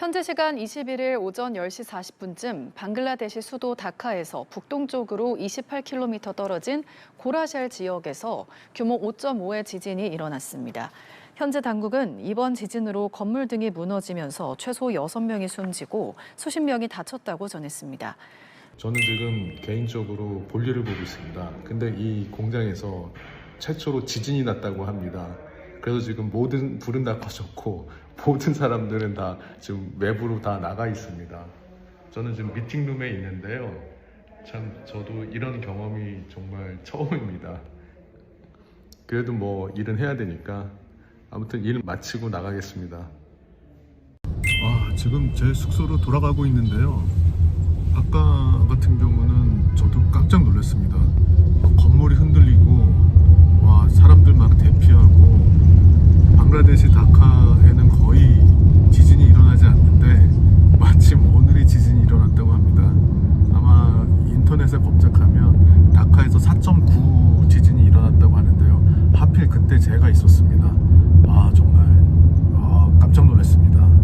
현지 시간 21일 오전 10시 40분쯤 방글라데시 수도 다카에서 북동쪽으로 28km 떨어진 고라샬 지역에서 규모 5.5의 지진이 일어났습니다. 현재 당국은 이번 지진으로 건물 등이 무너지면서 최소 6명이 숨지고 수십 명이 다쳤다고 전했습니다. 저는 지금 개인적으로 볼일을 보고 있습니다. 근데 이 공장에서 최초로 지진이 났다고 합니다. 그래서 지금 모든 불은 다 꺼졌고 모든 사람들은 다 지금 외부로 다 나가 있습니다. 저는 지금 미팅룸에 있는데요. 참 저도 이런 경험이 정말 처음입니다. 그래도 뭐 일은 해야 되니까 아무튼 일 마치고 나가겠습니다. 아, 지금 제 숙소로 돌아가고 있는데요. 아까 같은 경우는 저도 깜짝 놀랐습니다. 막 건물이 흔들리고 와 사람들 막 대피하고 방글라데시 다카에는 거의 지진이 일어나지 않는데 마침 오늘이 지진이 일어났다고 합니다. 아마 인터넷에 검색하면 다카에서 4.9 지진이 일어났다고 하는데요. 하필 그때 제가 있었습니다.